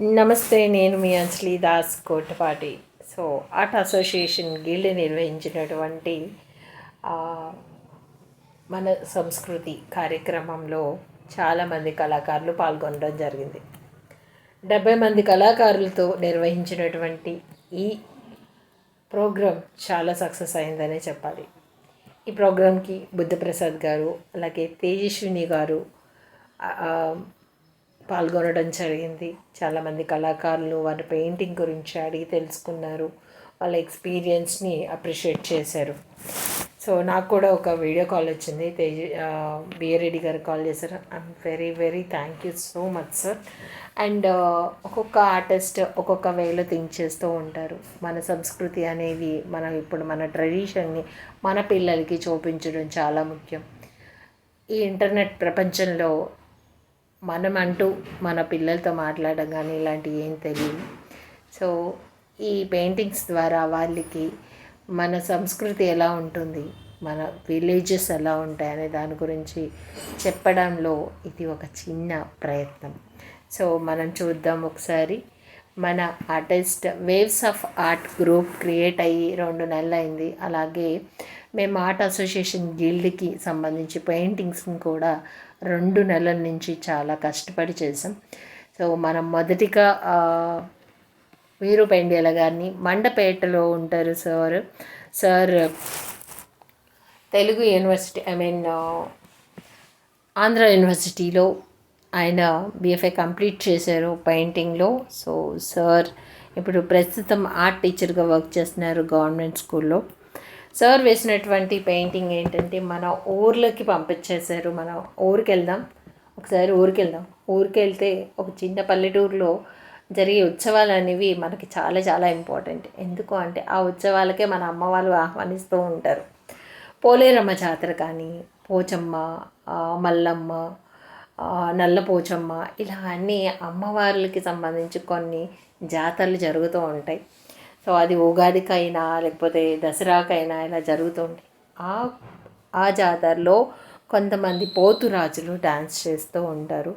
నమస్తే నేను మీ Anjali Das Kotapati. So art association guild నిర్వహించినటువంటి మన సంస్కృతి కార్యక్రమంలో చాలామంది కళాకారులు పాల్గొనడం జరిగింది. డెబ్బై మంది కళాకారులతో నిర్వహించినటువంటి ఈ ప్రోగ్రాం చాలా సక్సెస్ అయిందనే చెప్పాలి. ఈ ప్రోగ్రాంకి బుద్ధప్రసాద్ గారు అలాగే తేజస్విని గారు పాల్గొనడం జరిగింది. చాలామంది కళాకారులు వారి పెయింటింగ్ గురించి అడిగి తెలుసుకున్నారు. వాళ్ళ ఎక్స్పీరియన్స్ని అప్రిషియేట్ చేశారు. సో నాకు కూడా ఒక వీడియో కాల్ వచ్చింది. తేజ బిఏరెడ్డి గారు కాల్ చేశారు. I'm very very thank you so much sir and ఒక్కొక్క ఆర్టిస్ట్ ఒక్కొక్క వేలో థింక్ చేస్తూ ఉంటారు. మన సంస్కృతి అనేది మనం ఇప్పుడు మన ట్రెడిషన్ని మన పిల్లలకి చూపించడం చాలా ముఖ్యం. ఈ ఇంటర్నెట్ ప్రపంచంలో మనం అంటూ మన పిల్లలతో మాట్లాడడం కానీ ఇలాంటివి ఏం తెలియదు. సో ఈ పెయింటింగ్స్ ద్వారా వాళ్ళకి మన సంస్కృతి ఎలా ఉంటుంది మన విలేజెస్ ఎలా ఉంటాయి అనే దాని గురించి చెప్పడంలో ఇది ఒక చిన్న ప్రయత్నం. సో మనం చూద్దాం ఒకసారి. మన artist waves of art group create అయ్యి రెండు నెలలు అయింది అలాగే మేము ఆర్ట్ అసోసియేషన్ గిల్డ్కి సంబంధించి పెయింటింగ్స్ని కూడా రెండు నెలల నుంచి చాలా కష్టపడి చేసాం సో మనం మొదటిగా వీరు పెండేల గారిని మండపేటలో ఉంటారు sir. Sir Telugu university I mean Andhra యూనివర్సిటీలో ఆయన బిఎఫ్ఐ కంప్లీట్ చేశారు పెయింటింగ్లో. సో సార్ ఇప్పుడు ప్రస్తుతం ఆర్ట్ టీచర్గా వర్క్ చేస్తున్నారు గవర్నమెంట్ స్కూల్లో. సార్ వేసినటువంటి పెయింటింగ్ ఏంటంటే మన ఊర్లకి పంపించేశారు. మన ఊరికి వెళ్దాం ఒకసారి ఊరికి వెళ్దాం ఊరికి వెళ్తే ఒక చిన్న పల్లెటూరులో జరిగే ఉత్సవాలు అనేవి మనకి చాలా చాలా ఇంపార్టెంట్. ఎందుకు అంటే ఆ ఉత్సవాలకే మన అమ్మ వాళ్ళు ఆహ్వానిస్తూ ఉంటారు. పోలేరమ్మ జాతర కానీ పోచమ్మ మల్లమ్మ నల్ల పోచమ్మ ఇలా అన్నీ అమ్మవార్లకి సంబంధించి కొన్ని జాతరలు జరుగుతూ ఉంటాయి. సో అది ఉగాదికైనా లేకపోతే దసరాకైనా ఇలా జరుగుతూ ఆ ఆ జాతరలో కొంతమంది పోతురాజులు డ్యాన్స్ చేస్తూ ఉంటారు.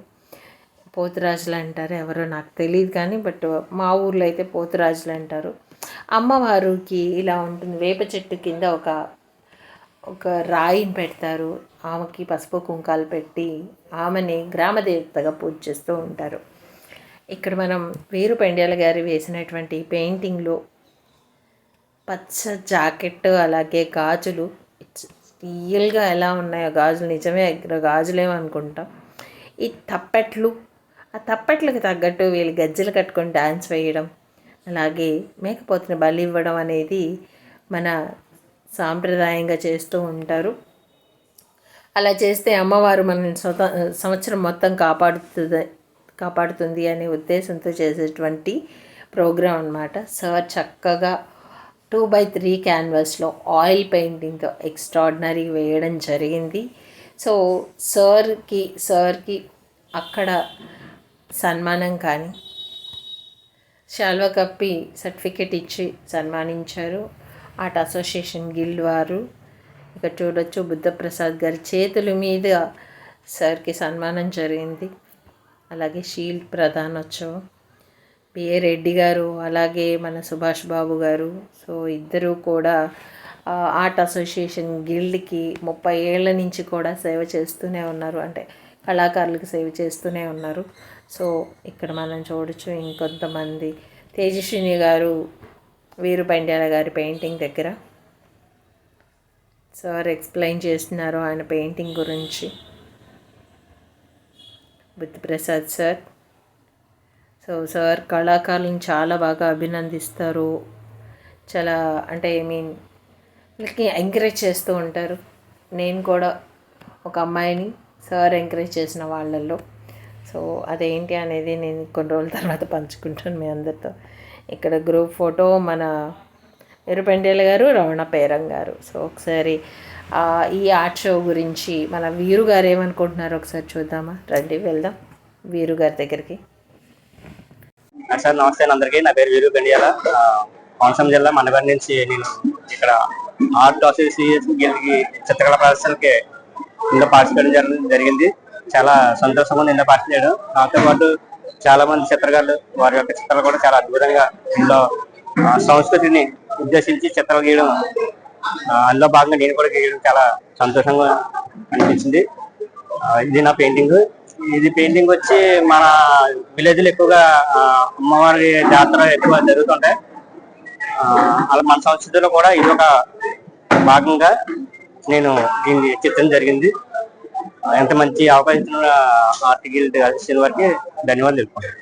పోతురాజులు అంటారు ఎవరో నాకు తెలియదు కానీ బట్ మా ఊర్లో అయితే పోతురాజులు అంటారు. అమ్మవారికి ఇలా ఉంటుంది వేప చెట్టు కింద ఒక ఒక రాయిని పెడతారు. ఆమెకి పసుపు కుంకాలు పెట్టి ఆమెని గ్రామదేవతగా పూజ చేస్తూ ఉంటారు. ఇక్కడ మనం వీరు పెండ్యాల గారు వేసినటువంటి పెయింటింగ్లో పచ్చ జాకెట్ అలాగే గాజులు. రియల్గా ఎలా ఉన్నాయో గాజులు నిజమే గాజులేమనుకుంటాం. ఈ తప్పెట్లు ఆ తప్పెట్లకు తగ్గట్టు వీళ్ళు గజ్జలు కట్టుకొని డ్యాన్స్ వేయడం అలాగే మేకపోతుని బలి ఇవ్వడం అనేది మన సాంప్రదాయంగా చేస్తూ ఉంటారు. అలా చేస్తే అమ్మవారు మనల్ని స్వత సంవత్సరం మొత్తం కాపాడుతుంది కాపాడుతుంది అనే ఉద్దేశంతో చేసేటువంటి ప్రోగ్రాం అన్నమాట. సార్ చక్కగా టూ బై త్రీ క్యాన్వాస్లో ఆయిల్ పెయింటింగ్తో ఎక్స్ట్రాడినరీ వేయడం జరిగింది. సో సార్కి సార్కి అక్కడ సన్మానం కానీ శాల్వా కప్పి సర్టిఫికెట్ ఇచ్చి సన్మానించారు. ఆర్ట్ అసోసియేషన్ గిల్డ్ వారు. ఇక చూడొచ్చు బుద్ధప్రసాద్ గారి చేతుల మీద సార్కి సన్మానం జరిగింది. అలాగే షీల్డ్ ప్రధానోత్సవం. పిఏ రెడ్డి గారు అలాగే మన సుభాష్ బాబు గారు. సో ఇద్దరూ కూడా ఆర్ట్ అసోసియేషన్ గిల్డ్కి ముప్పై ఏళ్ళ నుంచి కూడా సేవ చేస్తూనే ఉన్నారు. అంటే కళాకారులకు సేవ చేస్తూనే ఉన్నారు. సో ఇక్కడ మనం చూడొచ్చు ఇంకొంతమంది. తేజస్విని గారు వీరు పండ్యాల గారి పెయింటింగ్ దగ్గర. సార్ ఎక్స్ప్లెయిన్ చేస్తున్నారు ఆయన పెయింటింగ్ గురించి. బుద్ధిప్రసాద్ సార్. సో సార్ కళాకారులను చాలా బాగా అభినందిస్తారు. చాలా అంటే ఐ మీన్ వీళ్ళకి ఎంకరేజ్ చేస్తూ ఉంటారు. నేను కూడా ఒక అమ్మాయిని సార్ ఎంకరేజ్ చేసిన వాళ్ళల్లో. సో అదేంటి అనేది నేను కొన్ని రోజుల తర్వాత పంచుకుంటాను మీ అందరితో. ఇక్కడ గ్రూప్ ఫోటో మన ఎరుపెండేల గారు రమణ పేరం గారు. సో ఒకసారి ఈ ఆర్ట్ షో గురించి మన వీరు గారు ఏమనుకుంటున్నారో ఒకసారి చూద్దామా? రండి వెళ్దాం. వీరు గారి దగ్గరికి. సార్ నమస్తే అందరికి. నా పేరు వీరు గండియాల. కోనసీమ జిల్లా మండపేట నుంచి నేను ఇక్కడ ఆర్ట్ అసోసియేషన్ చిత్రకళ ప్రదర్శనకి ఇందులో పార్టిసిపేట్ చేయడం జరిగింది. చాలా సంతోషంగా ఇందులో పార్టిసిపేట్ చేయడం. నాతో పాటు చాలా మంది చిత్రకారులు వారి యొక్క చిత్రాలు కూడా చాలా అద్భుతంగా ఇందులో సంస్కృతిని ఉద్దేశించి చిత్రాలు గీయడం అందులో భాగంగా నేను కూడా గీయడం చాలా సంతోషంగా అనిపించింది. ఇది నా పెయింటింగ్. ఇది పెయింటింగ్ వచ్చి మన విలేజ్లో ఎక్కువగా అమ్మవారి జాతర ఎక్కువ జరుగుతుంటాయి అలా మన సంస్కృతిలో కూడా ఇది ఒక భాగంగా నేను దీన్ని చిత్రం జరిగింది. ఎంత మంచి అవకాశం ఆర్టికల్ వారికి ధన్యవాదాలు తెలుపుకుంటాను